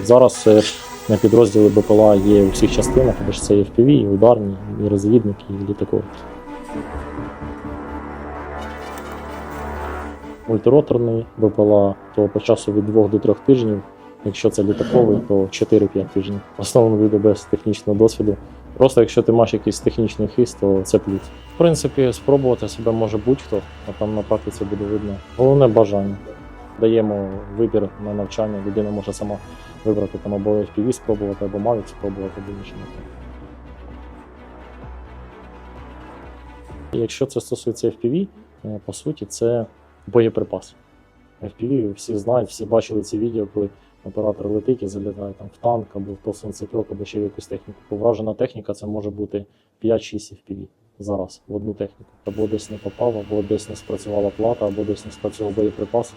Зараз е, на підрозділи БПЛА є у всіх частинах, де ж це і FPV, і ударні, і розвідники, і літакові. Мультироторний БПЛА, то по часу від 2 до 3 тижнів. Якщо це літаковий, то 4-5 тижнів. В основному люди без технічного досвіду. Просто якщо ти маєш якийсь технічний хист, то це плюс. В принципі, спробувати себе може будь-хто, а там на практиці буде видно. Головне бажання. Даємо вибір на навчання, людина може сама вибрати там або FPV спробувати, або Mavic спробувати, або інші напрямки. Якщо це стосується FPV, е, по суті, це боєприпас. FPV всі знають, всі бачили ці відео, коли оператор летить і залітає там в танк або в тосенцепьок, або ще в якусь техніку. Повражена техніка це може бути 5-6 FPV зараз в одну техніку. Або десь не попав, або десь не спрацювала плата, або десь не спрацював боєприпас.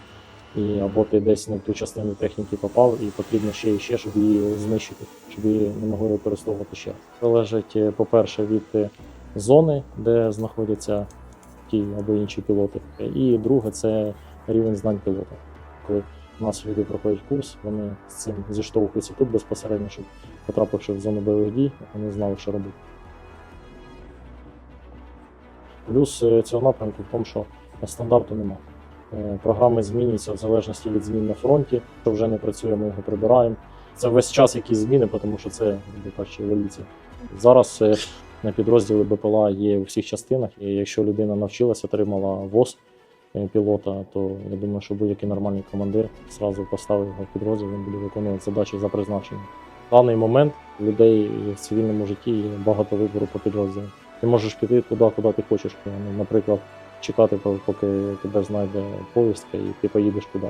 І або ти десь не в ту частину техніки попав, і потрібно ще і ще, щоб її знищити, щоб її не могли використовувати ще. Залежить, е, по-перше, від е, зони, де знаходяться ті або інші пілоти. І друге, це рівень знань пілота. Коли у нас люди проходять курс, вони з цим зіштовхуються тут безпосередньо, щоб потрапивши в зону бойових дій, вони знали, що робити. Плюс е, цього напрямку в тому, що стандарту нема. Е, Програми змінюються в залежності від змін на фронті. Що вже не працює, ми його прибираємо. Це весь час якісь зміни, тому що це як еволюція. Зараз е, на підрозділи БПЛА є у всіх частинах, і якщо людина навчилася, отримала ВОЗ е, пілота, то я думаю, що будь-який нормальний командир зразу поставив його в підрозділ, він буде виконувати задачі за призначенням. В даний момент людей в цивільному житті є багато вибору по підрозділам. Ти можеш піти туди, куди ти хочеш. Ну, Наприклад, чекати, по- поки тебе знайде повістка, і ти поїдеш туди.